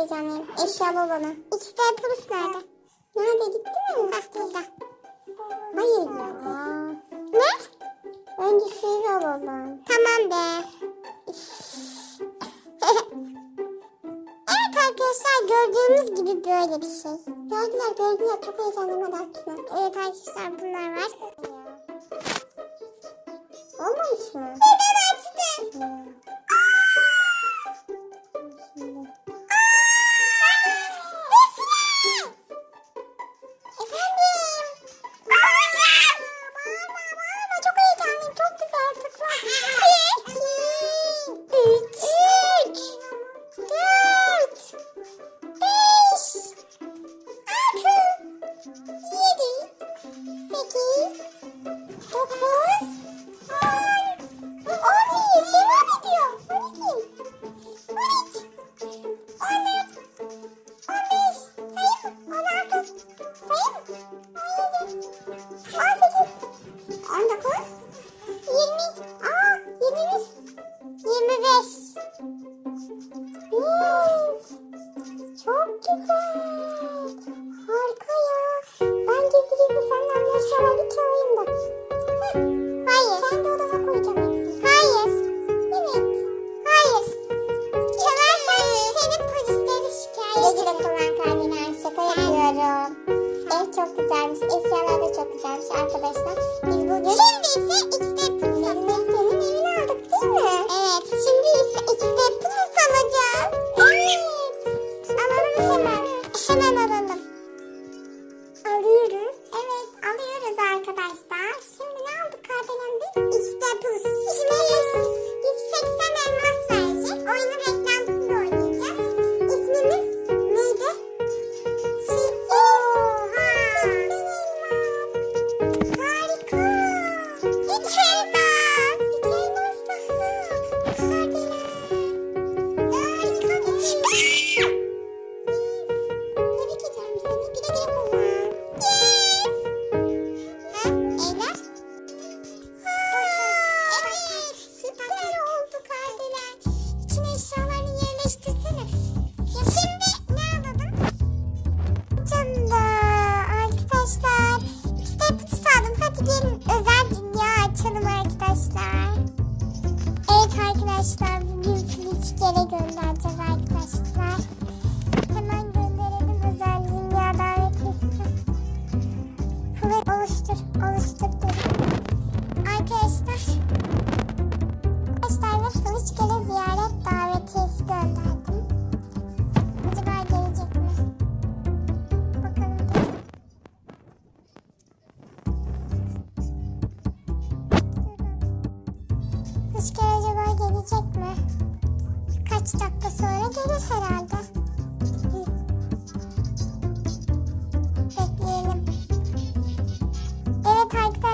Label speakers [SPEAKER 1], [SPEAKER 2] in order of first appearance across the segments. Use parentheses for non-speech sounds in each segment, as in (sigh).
[SPEAKER 1] heyecanlıyım. Eşyalı olanı. X'ler Plus nerede? Nerede gitti mi? Hah burada. Hayır ya. Ne? Önce sivil olan. Tamam be. (laughs) evet arkadaşlar gördüğünüz gibi böyle bir şey. Gördüler gördüler çok heyecanlıyım hadi. Evet arkadaşlar bunlar var. Olmamış mı? Neden? çok güzelmiş arkadaşlar. Biz bugün... Şimdi ise iki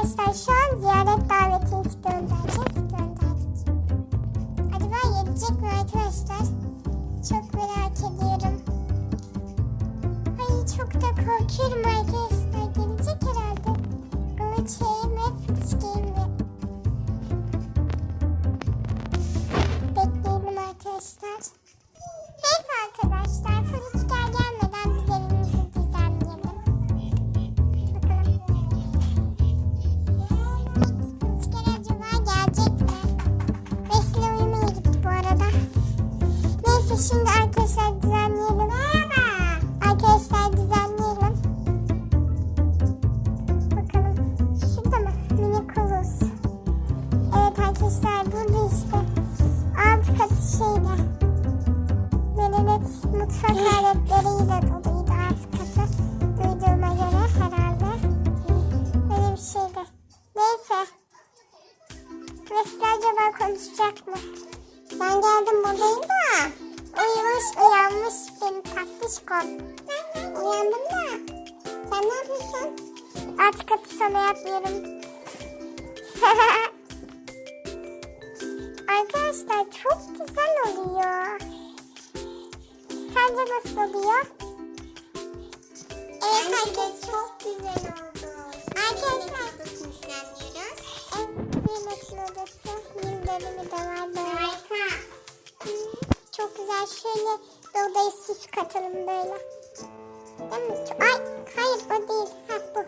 [SPEAKER 1] arkadaşlar şu an Nesli acaba konuşacak mı? Ben geldim buradayım da. Uyumuş uyanmış benim tatlış kom. Uyandım da. Sen ne yapıyorsun? Artık atı sana yapmıyorum. (laughs) Arkadaşlar çok güzel oluyor. Sence nasıl oluyor? Evet arkadaşlar
[SPEAKER 2] çok güzel oldu.
[SPEAKER 1] Arkadaşlar. Mehmet'in odası. Yıldönümü de var böyle.
[SPEAKER 2] Harika.
[SPEAKER 1] Çok güzel. Şöyle bir odaya süs katalım böyle. Değil mi? Ay hayır o değil. Ha bu.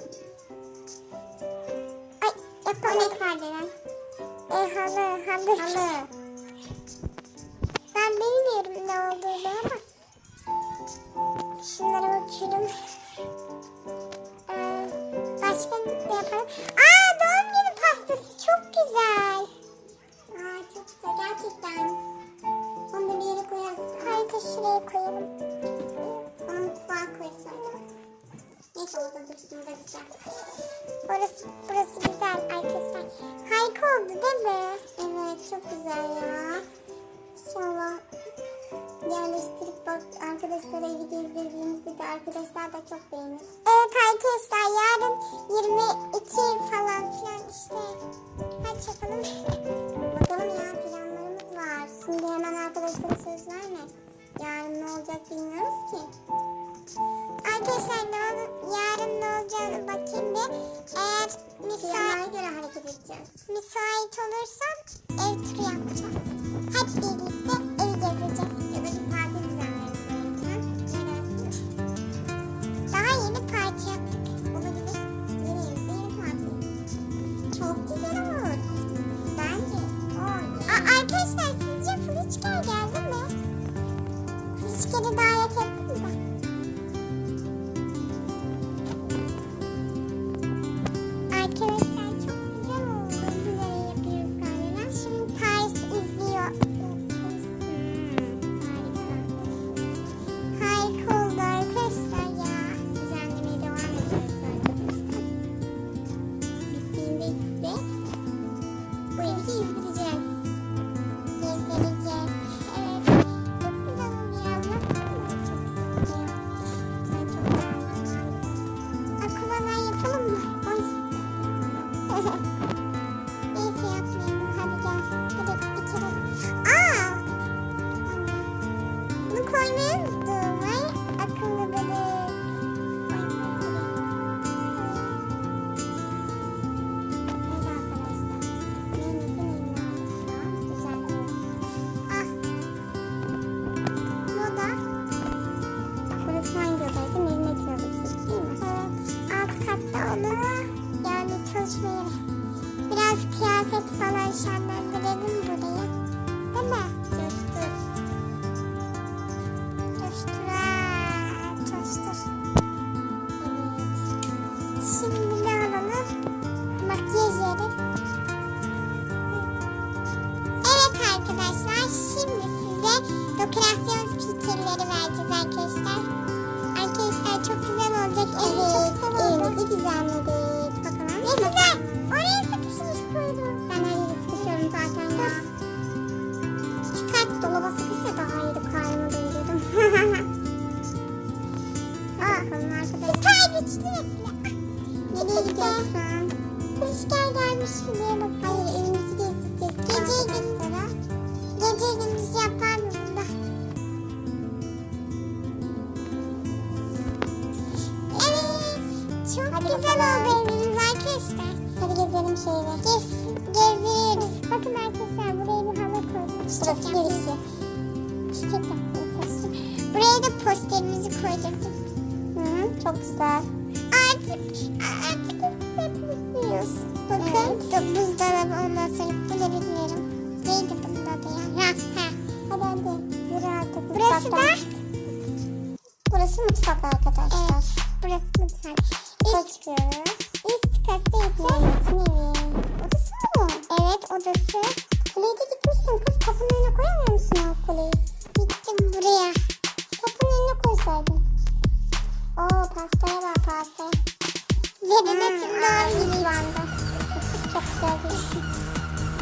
[SPEAKER 1] Ay yapamadım.
[SPEAKER 2] kardelen?
[SPEAKER 1] E halı halı.
[SPEAKER 2] Halı.
[SPEAKER 1] Şuraya koyalım.
[SPEAKER 2] Onu mutfağa koyalım. Neyse orada dursun güzel.
[SPEAKER 1] Orası, burası güzel arkadaşlar. Harika oldu değil mi?
[SPEAKER 2] Evet çok güzel ya. İnşallah yerleştirip bak arkadaşlara evi gezdirdiğimizde de arkadaşlar da çok beğenir.
[SPEAKER 1] Evet arkadaşlar yarın 22 falan filan işte. Kaç yapalım?
[SPEAKER 2] Bakalım ya planlarımız var. Şimdi hemen arkadaşlara söz verme. Yarın ne olacak bilmiyoruz ki.
[SPEAKER 1] Arkadaşlar ne olur, yarın ne olacağını bakayım bir. Eğer müsait,
[SPEAKER 2] göre hareket edeceğiz.
[SPEAKER 1] müsait olursam ev turu yapacağız. Hep birlikte けれど dekorasyon fikirleri vereceğiz arkadaşlar. Arkadaşlar çok güzel olacak. Evet, çok güzel oldu.
[SPEAKER 2] Evimizi düzenledik. Bakalım.
[SPEAKER 1] Ne güzel. Oraya sıkışmış koydum.
[SPEAKER 2] Ben her yere sıkışıyorum zaten ya.
[SPEAKER 1] Çıkart
[SPEAKER 2] Dolaba sıkışsa daha iyiydi. Karnımı doyuruyordum. (laughs) Bakalım arkadaşlar.
[SPEAKER 1] süper güçlü ve silah.
[SPEAKER 2] Nereye an?
[SPEAKER 1] Kışker gelmiş şuraya bak. Arkadaşlar.
[SPEAKER 2] Hadi gezelim şöyle.
[SPEAKER 1] Gez, gezdiriyoruz. Bakın arkadaşlar buraya bir. Çiçek
[SPEAKER 2] Burası
[SPEAKER 1] yaptım.
[SPEAKER 2] girişi.
[SPEAKER 1] Çiçek poster. Buraya da posterimizi koydurdum.
[SPEAKER 2] Hı -hı, çok güzel.
[SPEAKER 1] Artık, artık hep mutluyuz. Bakın evet. buzdolabı ondan sonra bilebiliyorum. Neydi bunun adı ya? Ha, ha.
[SPEAKER 2] Hadi hadi. Yürü artık.
[SPEAKER 1] Burası da.
[SPEAKER 2] Burası mutfak arkadaşlar.
[SPEAKER 1] Evet, burası mutfak. Üst,
[SPEAKER 2] çıkıyoruz. Pastaya bak pastaya.
[SPEAKER 1] Doğum günü
[SPEAKER 2] Şu anda. Çok güzel bir şey.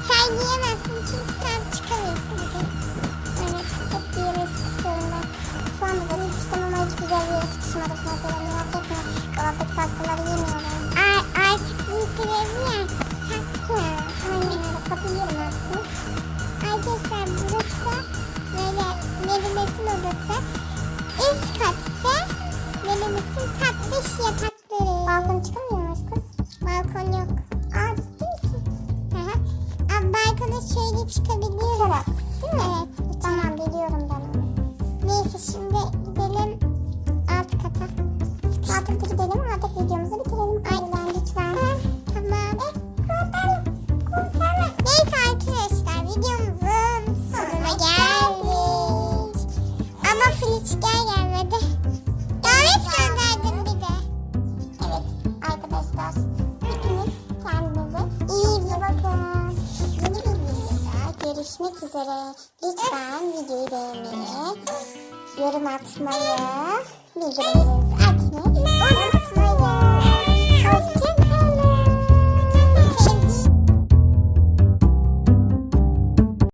[SPEAKER 1] Sen giyemezsin çünkü sen çıkamıyorsun.
[SPEAKER 2] Evet, hep bir yere sıkışıyorum ben. Şu anda da sıkıştım ama hiç güzel bir yere sıkışmadım. Mesela merak etme. Dolaptaki pastaları yemiyorum.
[SPEAKER 1] Ar artık giysilerini görüşmek üzere. Lütfen videoyu beğenmeyi, yorum atmayı, bildirimlerinizi açmayı unutmayın.